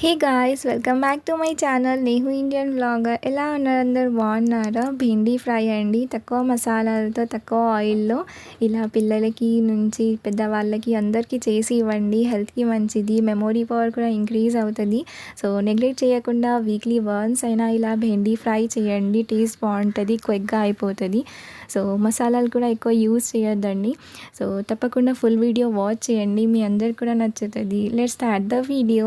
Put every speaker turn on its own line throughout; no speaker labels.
Hey guys welcome back to my channel Nehu Indian blogger ఎలా ఉన్నారు అందరు? బాగున్నారా? భిండీ ఫ్రై అండి. తక్కువ మసాలాలతో తక్కువ ఆయిల్లో ఇలా పిల్లలకి నుంచి పెద్దవాళ్ళకి అందరికీ చేసి ఇవ్వండి. హెల్త్కి మంచిది. మెమొరీ పవర్ కూడా ఇంక్రీజ్ అవుతుంది. సో నెగ్లెక్ట్ చేయకుండా వీక్లీ వన్స్ అయినా ఇలా భెండీ ఫ్రై చేయండి. టేస్ట్ బాగుంటుంది క్విక్గా అయిపోతుంది. సో మసాలాలు కూడా ఎక్కువ యూజ్ చేయొద్దండి. సో తప్పకుండా ఫుల్ వీడియో వాచ్ చేయండి. మీ అందరికి కూడా నచ్చుతుంది. Let's start the video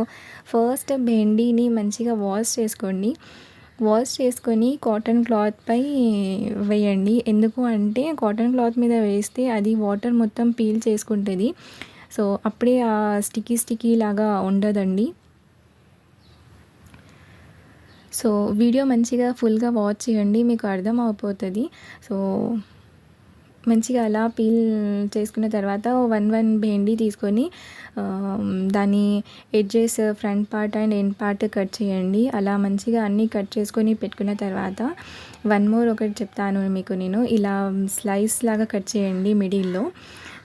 first భెండీని మంచిగా వాష్ చేసుకోండి. వాష్ చేసుకొని కాటన్ క్లాత్పై వేయండి. ఎందుకు అంటే కాటన్ క్లాత్ మీద వేస్తే అది వాటర్ మొత్తం పీల్ చేసుకుంటుంది. సో అప్పుడే ఆ స్టికీ స్టికీ లాగా ఉండదండి. సో వీడియో మంచిగా ఫుల్గా వాచ్ చేయండి. మీకు అర్థం అయిపోతుంది సో మంచిగా అలా పీల్ చేసుకున్న తర్వాత వన్ వన్ భేండి తీసుకొని దాని edges front part and end part cut చేయండి. అలా మంచిగా అన్నీ కట్ చేసుకొని పెట్టుకున్న తర్వాత వన్ మోర్ ఒకటి చెప్తాను మీకు నేను. ఇలా స్లైస్ లాగా కట్ చేయండి మిడిల్లో.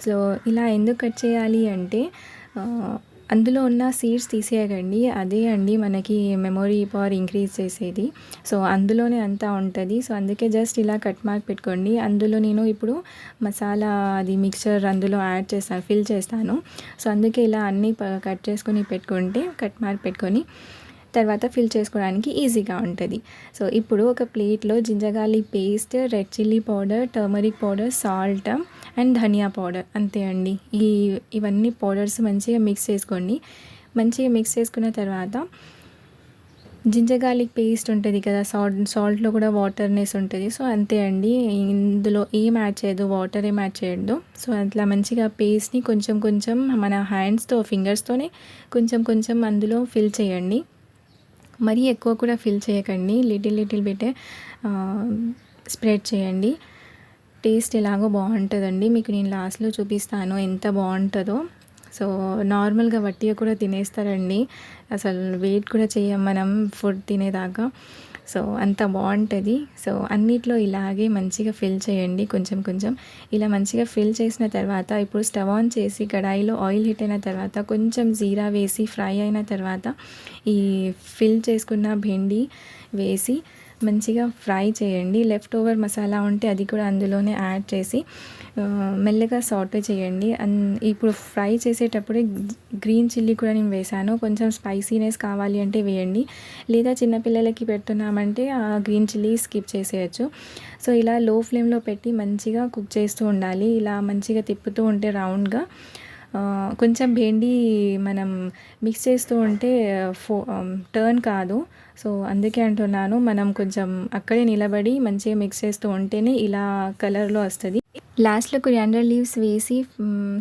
సో ఇలా ఎందుకు కట్ చేయాలి అంటే అందులో ఉన్న సీడ్స్ తీసేయకండి. అదే అండి మనకి మెమొరీ పవర్ ఇంక్రీజ్ చేసేది. సో అందులోనే అంతా ఉంటుంది. సో అందుకే జస్ట్ ఇలా కట్ మార్క్ పెట్టుకోండి. అందులో నేను ఇప్పుడు మసాలా అది మిక్చర్ అందులో యాడ్ చేస్తాను ఫిల్ చేస్తాను. సో అందుకే ఇలా అన్నీ కట్ చేసుకొని పెట్టుకుంటే కట్ మార్క్ పెట్టుకొని తర్వాత ఫిల్ చేసుకోవడానికి ఈజీగా ఉంటుంది. సో ఇప్పుడు ఒక ప్లేట్లో ginger garlic paste red chilli powder turmeric powder salt and dhaniya powder అంతే అండి. ఈ ఇవన్నీ పౌడర్స్ మంచిగా మిక్స్ చేసుకోండి. మంచిగా మిక్స్ చేసుకున్న తర్వాత జింజర్ గార్లిక్ పేస్ట్ ఉంటుంది కదా సాల్ట్ సాల్ట్లో కూడా వాటర్నెస్ ఉంటుంది. సో అంతే అండి. ఇందులో ఏం యాడ్ చేయదు వాటర్ ఏం యాడ్ చేయద్దు సో అట్లా మంచిగా పేస్ట్ని కొంచెం కొంచెం మన హ్యాండ్స్తో ఫింగర్స్తోనే కొంచెం కొంచెం అందులో ఫిల్ చేయండి. మరీ ఎక్కువ కూడా ఫిల్ చేయకండి. లిటిల్ లిటిల్ బిటే స్ప్రెడ్ చేయండి. టేస్ట్ ఎలాగో బాగుంటుందండి. మీకు నేను లాస్ట్లో చూపిస్తాను ఎంత బాగుంటుందో. సో నార్మల్గా వట్టిగా కూడా తినేస్తారండి. అసలు వెయిట్ కూడా చేయం మనం ఫుడ్ తినేదాకా. సో అంత బాగుంటుంది. సో అన్నిట్లో ఇలాగే మంచిగా ఫిల్ చేయండి కొంచెం కొంచెం. ఇలా మంచిగా ఫిల్ చేసిన తర్వాత ఇప్పుడు స్టవ్ ఆన్ చేసి కడాయిలో ఆయిల్ హీట్ అయిన తర్వాత కొంచెం జీరా వేసి ఫ్రై అయిన తర్వాత ఈ ఫిల్ చేసుకున్న భెండి వేసి మంచిగా ఫ్రై చేయండి. లెఫ్ట్ ఓవర్ మసాలా ఉంటే అది కూడా అందులోనే యాడ్ చేసి మెల్లగా సాటే చేయండి. ఇప్పుడు ఫ్రై చేసేటప్పుడే గ్రీన్ చిల్లీ కూడా నేను వేసాను కొంచెం స్పైసీనెస్ కావాలి అంటే వేయండి. లేదా చిన్నపిల్లలకి పెడుతున్నామంటే ఆ గ్రీన్ చిల్లీ స్కిప్ చేసేయచ్చు. సో ఇలా లో ఫ్లేమ్లో పెట్టి మంచిగా కుక్ చేస్తూ ఉండాలి. ఇలా మంచిగా తిప్పుతూ ఉంటే రౌండ్గా కొంచెం భేండి మనం మిక్స్ చేస్తూ ఉంటే ఫో టర్న్ కాదు. సో అందుకే అంటున్నాను మనం కొంచెం అక్కడే నిలబడి మంచిగా మిక్స్ చేస్తూ ఉంటేనే ఇలా కలర్లో వస్తుంది. లాస్ట్లో కొరియాండర్ లీవ్స్ వేసి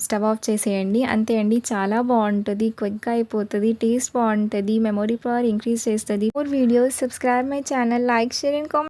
స్టవ్ ఆఫ్ చేసేయండి. అంతే అండి చాలా బాగుంటుంది క్విక్గా అయిపోతుంది టేస్ట్ బాగుంటుంది మెమొరీ పవర్ ఇంక్రీజ్ చేస్తుంది. For videos subscribe my channel like share and comment